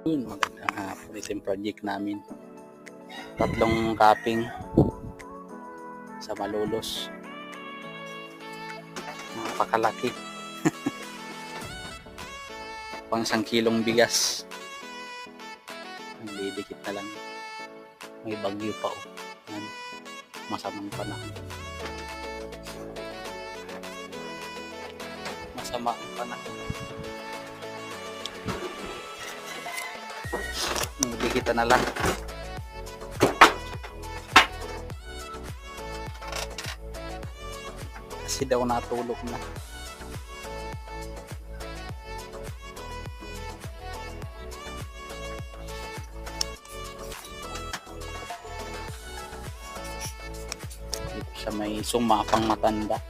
Yun, magandang hapon. Ito yung project namin. Tatlong cupping sa Malolos. Napakalaki. Pang isang kilong bigas. Ang didikit na lang. May bagyo pa oh. Yan. Masamang panahon. Masama ang panahon. Magkikita na lang. Kasi daw natulog na. Dito siya may sumapang matanda.